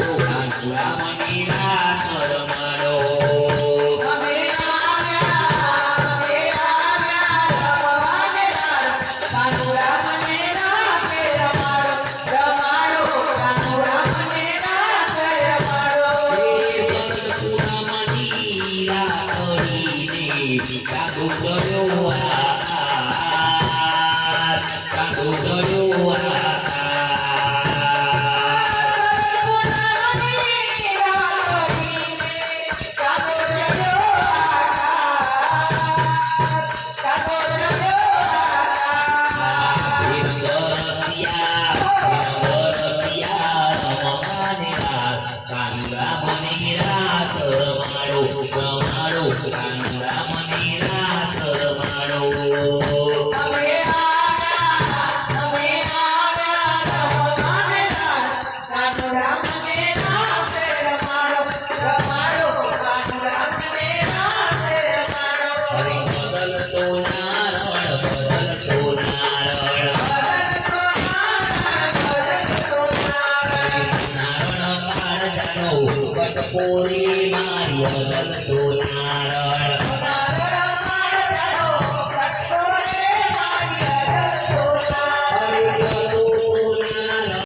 Or or માનવની or well. Holy Maria, the Lord,